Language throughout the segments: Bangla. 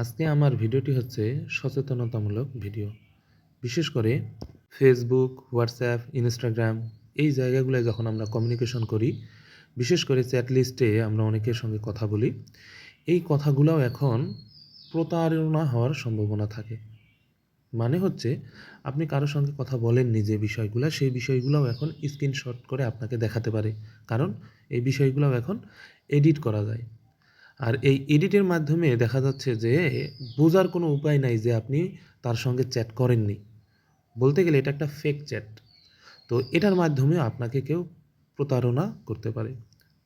আজকে আমার ভিডিওটি হচ্ছে সচেতনতামূলক ভিডিও। বিশেষ করে ফেসবুক হোয়াটসঅ্যাপ ইনস্টাগ্রাম এই জায়গাগুলোয় যখন আমরা কমিউনিকেশন করি, বিশেষ করে চ্যাট লিস্টে আমরা অনেকের সঙ্গে কথা বলি, এই কথাগুলোও এখন প্রতারণা হওয়ার সম্ভাবনা থাকে। মানে হচ্ছে, আপনি কারোর সঙ্গে কথা বলেননি যে বিষয়গুলো, সেই বিষয়গুলোও এখন স্ক্রিনশট করে আপনাকে দেখাতে পারে। কারণ এই বিষয়গুলোও এখন এডিট করা যায়। আর এই এডিটের মাধ্যমে দেখা যাচ্ছে যে বোঝার কোনো উপায় নাই যে আপনি তার সঙ্গে চ্যাট করেননি। বলতে গেলে এটা একটা ফেক চ্যাট তো এটার মাধ্যমে আপনাকে কেউ প্রতারণা করতে পারে।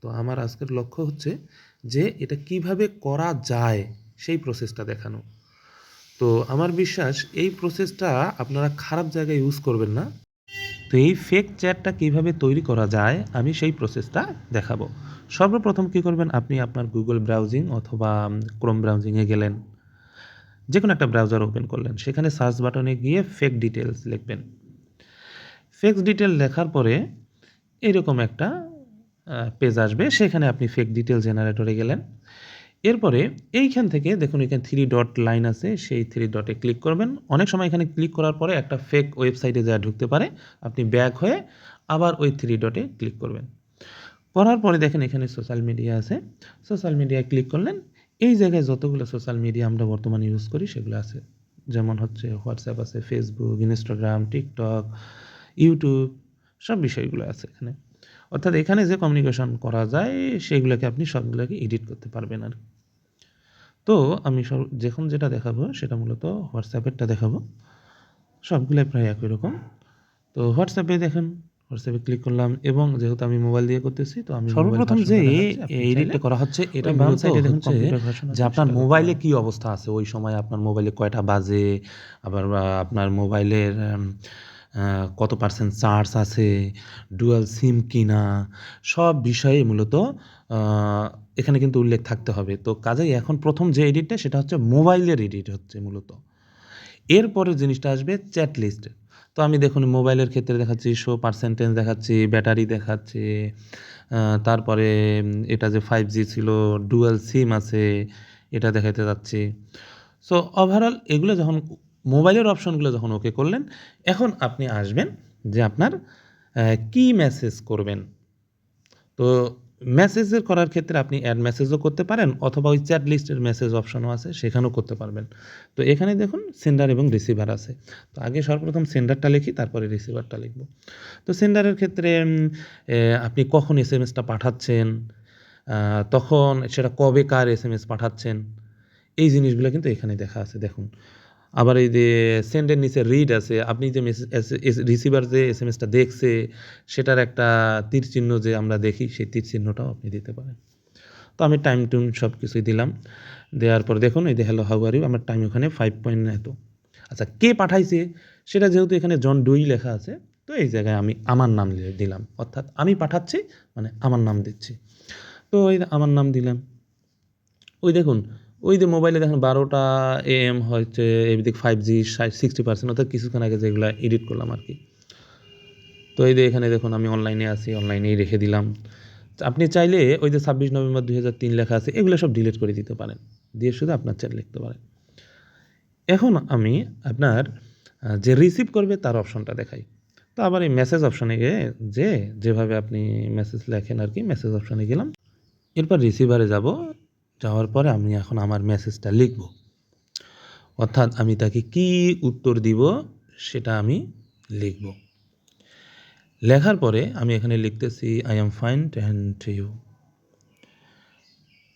তো আমার আজকের লক্ষ্য হচ্ছে যে এটা কীভাবে করা যায় সেই প্রসেসটা দেখানো। তো আমার বিশ্বাস এই প্রসেসটা আপনারা খারাপ জায়গায় ইউজ করবেন না। তো এই ফেক চ্যাটটা কীভাবে তৈরি করা যায়, আমি সেই প্রসেসটা দেখাবো। সর্বপ্রথম কী করবেন, আপনি আপনার গুগল ব্রাউজিং অথবা ক্রোম ব্রাউজিংয়ে গেলেন। যে কোনো একটা ব্রাউজার ওপেন করলেন। সেখানে সার্চ বাটনে গিয়ে ফেক ডিটেলস লিখবেন। ফেক ডিটেল লেখার পরে এরকম একটা পেজ আসবে। সেখানে আপনি ফেক ডিটেল জেনারেটরে গেলেন। এরপরে এইখান থেকে দেখুন, এখানে থ্রি ডট লাইন আছে, সেই থ্রি ডটে ক্লিক করবেন। অনেক সময় এখানে ক্লিক করার পরে একটা ফেক ওয়েবসাইটে যা ঢুকতে পারে, আপনি ব্যাক হয়ে আবার ওই থ্রি ডটে ক্লিক করবেন। করার পরে দেখেন, এখানে সোশ্যাল মিডিয়া আছে। সোশ্যাল মিডিয়ায় ক্লিক করলেন। এই জায়গায় যতগুলো সোশ্যাল মিডিয়া আমরা বর্তমানে ইউজ করি, সেগুলো আছে। যেমন হচ্ছে হোয়াটসঅ্যাপ আছে ফেসবুক ইনস্টাগ্রাম টিকটক ইউটিউব সব বিষয়গুলো আছে এখানে। অর্থাৎ এখানে যে কমিউনিকেশন করা যায়, সেগুলোকে আপনি সবগুলোকে এডিট করতে পারবেন আর কি। তো আমি সব যখন যেটা দেখাবো সেটা মূলত হোয়াটসঅ্যাপেরটা দেখাবো। সবগুলোই প্রায় একই রকম। তো হোয়াটসঅ্যাপে দেখেন হোয়াটসঅ্যাপে ক্লিক করলাম এবং যেহেতু আমি মোবাইল দিয়ে করতেছি তো আমি সর্বপ্রথম যে এডিটটা করা হচ্ছে এটা বাম সাইডে দেখুন যে আপনার মোবাইলে কি অবস্থা আছে? ওই সময় আপনার মোবাইলে কয়টা বাজে? আবার আপনার মোবাইলের কত পার্সেন্ট চার্জ আছে ডুয়াল সিম কিনা, সব বিষয়ে মূলত এখানে কিন্তু উল্লেখ থাকতে হবে। তো কাজেই এখন প্রথম যে এডিটটা সেটা হচ্ছে মোবাইলের এডিট হচ্ছে মূলত। এরপরে জিনিসটা আসবে চ্যাট লিস্ট তো আমি দেখুন মোবাইলের ক্ষেত্রে দেখাচ্ছি শো পার্সেন্টেজ দেখাচ্ছি ব্যাটারি দেখাচ্ছি তারপরে, এটা যে ফাইভ জি ছিল ডুয়াল সিম আছে, এটা দেখাতে যাচ্ছি। সো ওভারঅল এগুলো যখন মোবাইলের অপশনগুলো যখন ওকে করলেন, এখন আপনি আসবেন যে আপনার কি মেসেজ করবেন। তো মেসেজের করার ক্ষেত্রে আপনি অ্যাড মেসেজও করতে পারেন অথবা ওই চ্যাট লিস্টের মেসেজ অপশনও আছে, সেখানেও করতে পারবেন। তো এখানে দেখুন সেন্ডার এবং রিসিভার আছে। তো আগে সর্বপ্রথম সেন্ডারটা লিখি, তারপরে রিসিভারটা লিখব। তো সেন্ডারের ক্ষেত্রে আপনি কখন এস এম এসটা পাঠাচ্ছেন তখন সেটা কবে কার এস এম এস পাঠাচ্ছেন, এই জিনিসগুলো কিন্তু এখানে দেখা আছে। দেখুন আবার এই যে সেন্ডের নিচে রিড আছে, আপনি যে মেসেজ রিসিভার যে এস এম এসটা দেখছে, সেটার একটা তীর চিহ্ন যে আমরা দেখি, সেই তীর চিহ্নটাও আপনি দিতে পারেন। তো আমি টাইম টুন সব কিছুই দিলাম। দেওয়ার পর দেখুন, এই যে হ্যালো হাউ আর ইউ আমার টাইম ওখানে ফাইভ পয়েন্ট এত। আচ্ছা কে পাঠাইছে? সেটা যেহেতু এখানে জন ডুই লেখা আছে, তো এই জায়গায় আমি আমার নাম দিলাম। অর্থাৎ আমি পাঠাচ্ছি মানে আমার নাম দিচ্ছি। তো ওই আমার নাম দিলাম। ওই দেখুন ওই যে মোবাইলে দেখুন বারোটা এম হচ্ছে এদিক ফাইভ জি সিক্সটি পার্সেন্ট অর্থাৎ কিছুক্ষণ আগে যেগুলো এডিট করলাম আর কি। তো এই যে এখানে দেখুন আমি অনলাইনে আছি অনলাইনেই রেখে দিলাম। আপনি চাইলে ওই যে ছাব্বিশ নভেম্বর দুই হাজার তিন লেখা আছে, এগুলো সব ডিলিট করে দিতে পারেন। দিয়ে শুধু আপনার চ্যাট লিখতে পারেন। এখন আমি আপনার যে রিসিভ করবে তার অপশনটা দেখাই। তো আবার এই মেসেজ অপশনে গিয়ে যে, যেভাবে আপনি মেসেজ লেখেন আর কি মেসেজ অপশনে গেলাম। এরপর রিসিভারে যাব। যাওয়ার পরে আমি এখন আমার মেসেজটা লিখব। অর্থাৎ আমি তাকে কি উত্তর দিব সেটা আমি লিখব। লেখার পরে আমি এখানে লিখতেছি I am fine and you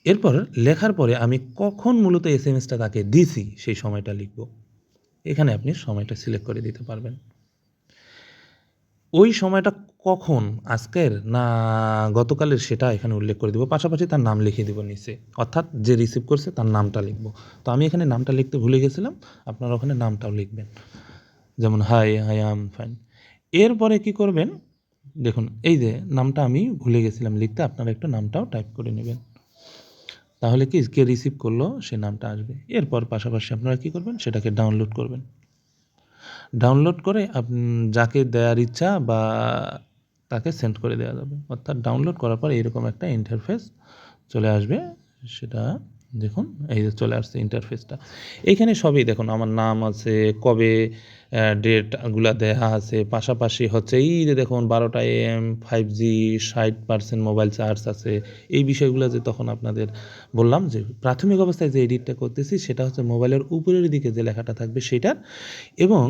এরপর লেখার পরে আমি কখন মূলত এস এম এসটা তাকে দিছি সেই সময়টা লিখব। এখানে আপনি সময়টা সিলেক্ট করে দিতে পারবেন। ওই সময়টা কখন? আজকের? না, গতকালের সেটা এখানে উল্লেখ করে দিব। পাশাপাশি তার নাম লিখে দিব নিচে। অর্থাৎ যে রিসিভ করছে তার নামটা লিখব। তো আমি এখানে নামটা লিখতে ভুলে গেছিলাম। আপনারা ওখানে নামটাও লিখবেন। যেমন হাই হাই আম ফাইন এরপরে কি করবেন? দেখুন, এই যে নামটা আমি ভুলে গেছিলাম লিখতে, আপনারা একটু নামটাও টাইপ করে নেবেন। তাহলে কি, কে রিসিভ করল, সে নামটা আসবে। এরপর পাশাপাশি আপনারা কি করবেন? সেটাকে ডাউনলোড করবেন। ডাউনলোড করে যাকে দেওয়ার ইচ্ছা বা তাকে সেন্ড করে দেওয়া যাবে। অর্থাৎ ডাউনলোড করার পর এরকম একটা ইন্টারফেস চলে আসবে। সেটা দেখুন, এই যে চলে আসছে ইন্টারফেসটা এইখানে সবই দেখুন, আমার নাম আছে, কবে ডেটগুলো দেয়া আছে, পাশাপাশি হচ্ছে এই যে দেখুন, বারোটা এম ফাইভ জি ষাট পার্সেন্ট মোবাইল চার্জ আছে। এই বিষয়গুলো যে তখন আপনাদের বললাম যে প্রাথমিক অবস্থায় যে এডিটটা করতেছি, সেটা হচ্ছে মোবাইলের উপরের দিকে যে লেখাটা থাকবে সেটার। এবং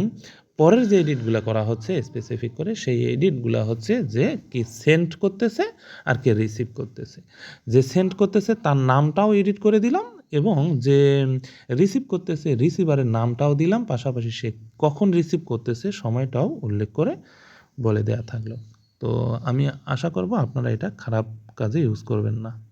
পরের যে এডিটগুলো করা হচ্ছে স্পেসিফিক করে, সেই এডিটগুলো হচ্ছে যে কি সেন্ড করতেছে আর কে রিসিভ করতেছে। যে সেন্ড করতেছে তার নামটাও এডিট করে দিলাম এবং যে রিসিভ করতেছে রিসিভারের নামটাও দিলাম। পাশাপাশি সে কখন রিসিভ করতেছে সময়টাও উল্লেখ করে বলে দেয়া থাকল। তো আমি আশা করব আপনারা এটা খারাপ কাজে ইউজ করবেন না।